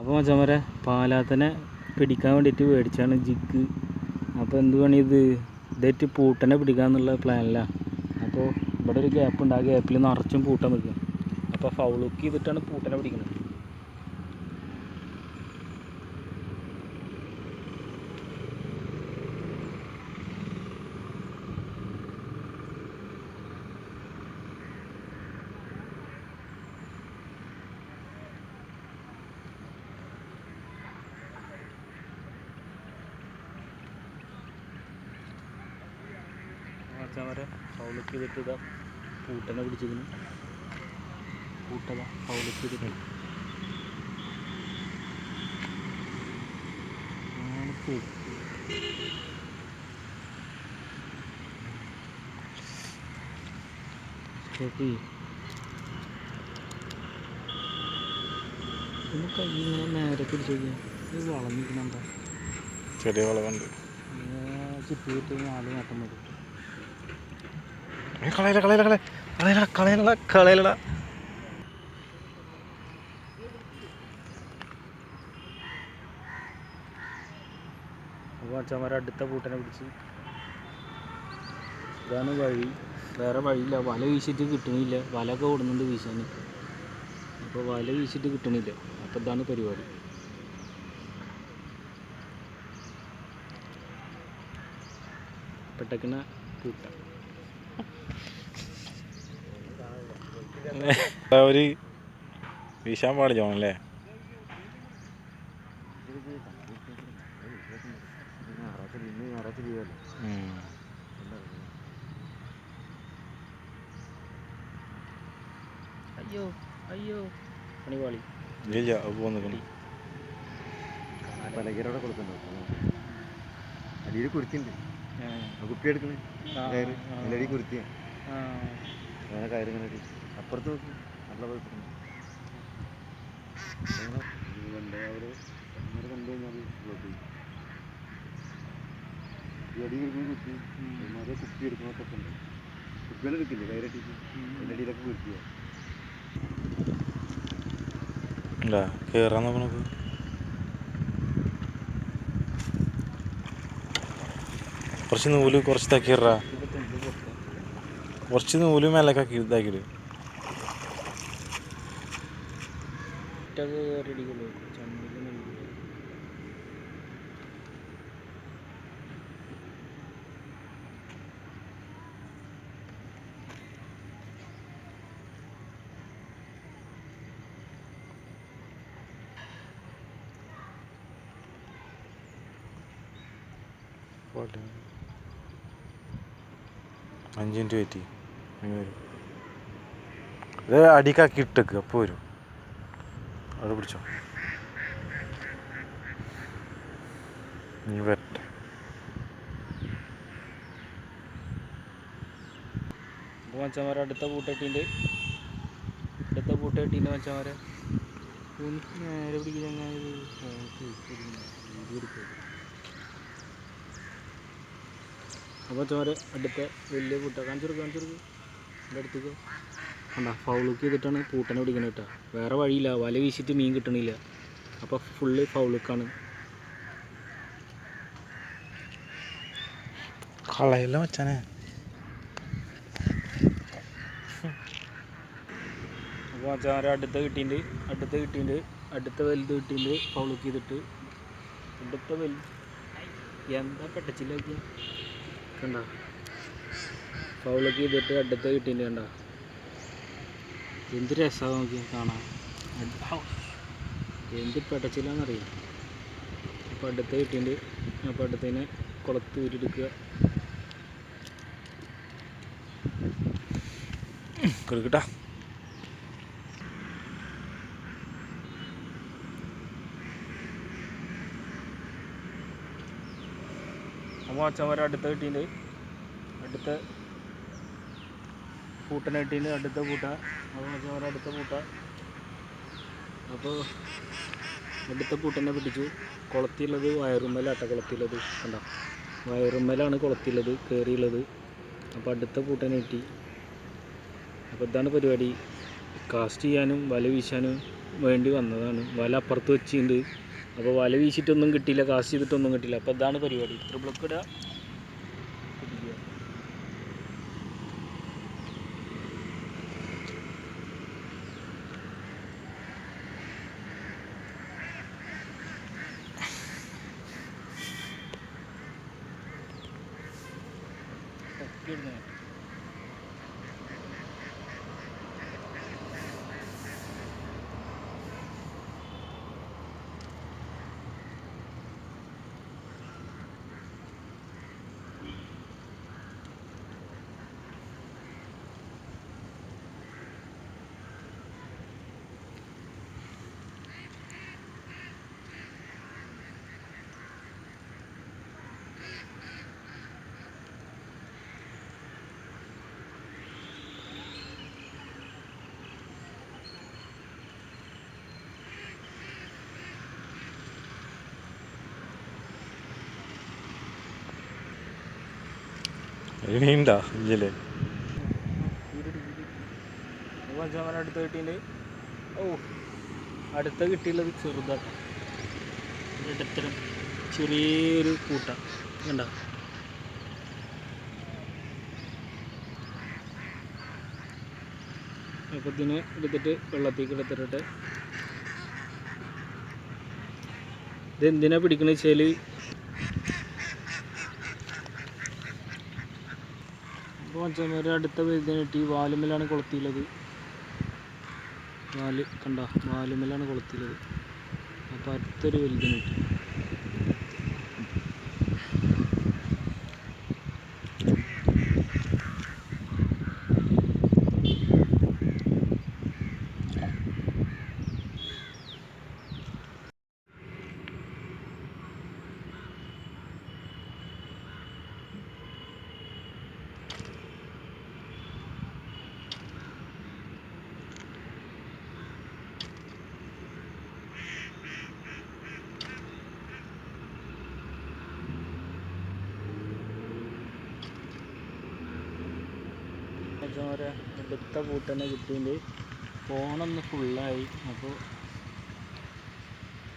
അപ്പോൾ മച്ചന്മാരെ പാലാത്തനെ പിടിക്കാൻ വേണ്ടിയിട്ട് മേടിച്ചാണ് ജിക്ക് അപ്പോൾ എന്ത് പണി ഇത്? ഇതേറ്റ് പൂട്ടനെ പിടിക്കാന്നുള്ള പ്ലാനിലാണ് അപ്പോൾ ഇവിടെ ഒരു ഗ്യാപ്പ് ഉണ്ട്. ആ ഗ്യാപ്പിൽ നിറച്ചും പൂട്ടൻ നിൽക്കും അപ്പോൾ ഫൗളുക്ക് ചെയ്തിട്ടാണ് പൂട്ടനെ പിടിക്കുന്നത് മച്ചന്മാരെ വരെ ചെയ്തിട്ട് ഇതാ കൂട്ടനെ പിടിച്ചതിന് പൂട്ടതാ ഫൗളുക്ക് ചെയ്തിട്ട്. ആണ് പൂട്ട്. സ്റ്റോപ്പ് ചെയ്യ്. ഒന്ന് നേരെ പിടിച്ചോക്കിയാ ഇത് വളഞ്ഞിരിക്കണെന്താ ചെറിയ വളവുണ്ട് ചുറ്റി കിട്ടി നാല് നേട്ടം മതി കളയല കളയല കളയ കളയല കളയല. കളയലടാ അച്ഛന്മാരെ അടുത്ത പൂട്ടനെ പിടിച്ച്. ഇതാണ് വഴി. വേറെ വഴിയില്ല. വല വീശിയിട്ട് കിട്ടണില്ല. വലയൊക്കെ ഓടുന്നുണ്ട് വീശാൻ അപ്പോൾ വല വീശിയിട്ട് കിട്ടണില്ല. അപ്പോൾ ഇതാണ് പരിപാടി. പെട്ടക്കണ പൂട്ട. ഒരു വീശാൻ പാടില്ല അല്ലേ? അയ്യോ അയ്യോ. പണിപാളി. ഇല്ല അത് പോന്നിക്കണം പലകരോടെ കൊടുക്കണ്ടോ അടിയിൽ കുരുത്തിണ്ട് കുപ്പി എടുക്കണേ കയറ് അതിലടി. അപ്പുറത്ത് നോക്കി. നല്ല കുഴപ്പം കണ്ടു കഴിഞ്ഞാൽ ബ്ലോക്ക് ചെയ്യും. ഈ അടി കൊടുക്കുന്ന കുത്തി അതേ കുപ്പി എടുക്കണൊക്കെ ഉണ്ട് കുപ്പികൾ എടുക്കില്ലേ കയറട്ടിട്ട് അതിന്റെ അടിയിലൊക്കെ കുരുത്തിയ ഇല്ല കേറാൻ നോക്കണത് കുറച്ച് നൂൽ കുറച്ച് ഇതാക്കിടാ കുറച്ച് നൂൽ മേലേക്കാക്കി ഇതാക്കിട് കയറിടിക്കുള്ളൂ ചണ്ടിൽ നൽകില്ല അഞ്ച് മിനിറ്റ് വെയിറ്റ് ചെയ്യും വരും. ഇത് അടിക്കാക്കി ഇട്ടേക്ക് അപ്പോൾ വരും. അവിടെ പിടിച്ചോ. നീ വരട്ടെ. അപ്പോൾ അടുത്ത കൂട്ടേട്ടിന്റെ അടുത്ത കൂട്ടേട്ടിന്റെ മച്ചന്മാരെ. നേരെ പിടിക്കുന്ന അപ്പോൾ മച്ചന്മാരെ അടുത്ത വലിയ പൂട്ട. കാണിച്ചെടുക്കുക കാണിച്ചെടുക്കുക എന്റെ അടുത്തേക്ക്. കണ്ട ഫൗളുക്ക് ചെയ്തിട്ടാണ് പൂട്ടനെ പിടിക്കുന്നത് കേട്ടോ. വേറെ വഴിയില്ല വല വീശിയിട്ട് മീൻ കിട്ടണില്ല. അപ്പോൾ ഫുള്ള് ഫൗളുക്കാണ് കളയല്ല മച്ചാനെ? അപ്പോൾ മച്ചാമാരെ അടുത്ത കിട്ടിയിട്ടുണ്ട് അടുത്ത കിട്ടിയിട്ടുണ്ട് അടുത്ത വലുത് കിട്ടിയിട്ടുണ്ട് ഫൗളുക്ക് ചെയ്തിട്ട് അടുത്ത വലുത് എന്താ പെട്ടച്ചില്ല കണ്ട ഫൗളൊക്കെ ചെയ്തിട്ട് അടുത്ത കിട്ടിയിട്ടുണ്ട് കണ്ട. എന്ത് രസമാണ് നോക്കി കാണാൻ. എന്ത് പെട്ടച്ചില്ലാന്നറിയാം അപ്പോൾ അടുത്ത കിട്ടിയിട്ടുണ്ട് അപ്പോൾ അടുത്തതിനെ കുളത്ത് ഊരിയെടുക്കുക. കൊടുക്കട്ടാ. അപ്പോൾ അച്ഛന്മാരെ അടുത്ത കിട്ടിയിട്ടുണ്ട് അടുത്ത പൂട്ടനെ കിട്ടിയിട്ടുണ്ട് അടുത്ത പൂട്ട അപ്പോൾ അടുത്ത പൂട്ട അപ്പോൾ അടുത്ത പൂട്ടനെ പിടിച്ചു. കുളത്തിയുള്ളത് വയറുമ്മലാട്ട കുളത്തിയുള്ളത്. കണ്ട? വയറുമ്മലാണ് കുളത്തിയുള്ളത് കയറിയുള്ളത്. അപ്പോൾ അടുത്ത പൂട്ടനെ കിട്ടി. അപ്പോൾ ഇതാണ് പരിപാടി. കാസ്റ്റ് ചെയ്യാനും വല വീശാനും വേണ്ടി വന്നതാണ്. വല അപ്പുറത്ത് വെച്ചിട്ടുണ്ട്. അപ്പോൾ വല വീശിയിട്ടൊന്നും കിട്ടിയില്ല കാസ്റ്റ് ചെയ്തിട്ടൊന്നും കിട്ടിയില്ല. അപ്പോൾ ഇതാണ് പരിപാടി. ഇത്ര ബ്ലോക്ക് ഇടുക. Gördün mü? ഇനിയുണ്ടോ? ഇല്ലേ പഞ്ചാമൻ അടുത്ത കിട്ടിയിട്ടുണ്ട്. ഓ അടുത്ത കിട്ടിയുള്ളത് ചെറുതാട്ടോ ഇടത്തരം ചെറിയൊരു കൂട്ട. കണ്ട? അപ്പോൾ ഇതിനെ എടുത്തിട്ട് വെള്ളത്തേക്ക് എടുത്തിട്ട് ഇത് എന്തിനാ പിടിക്കണെന്ന് വെച്ചാൽ അപ്പോൾ മച്ചന്മാർ അടുത്ത വലുതിനിട്ട് ഈ വാലുമ്മലാണ് കൊളുത്തിയുള്ളത് വാൽ കണ്ട? വാലുമ്മലാണ് കൊളുത്തിയുള്ളത് അപ്പോൾ അടുത്തൊരു വലുതിനിട്ട് മച്ചന്മാരെ അടുത്ത തന്നെ കിട്ടിയിട്ട് ഫോണൊന്ന് ഫുള്ളായി അപ്പോൾ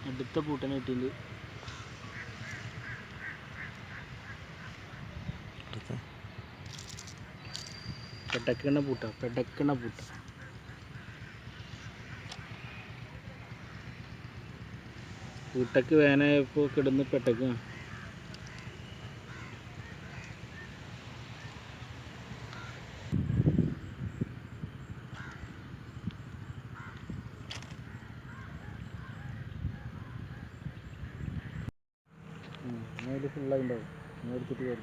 അടുത്ത കൂട്ടനെ കിട്ടിയിട്ട് പെടക്കണ പൂട്ട പെടക്കണ പൂട്ട. പൂട്ടക്ക് വേനയപ്പോൾ കിടന്ന് പെട്ടക്ക് ഉണ്ടാവും മേടിച്ചിട്ട് കയറി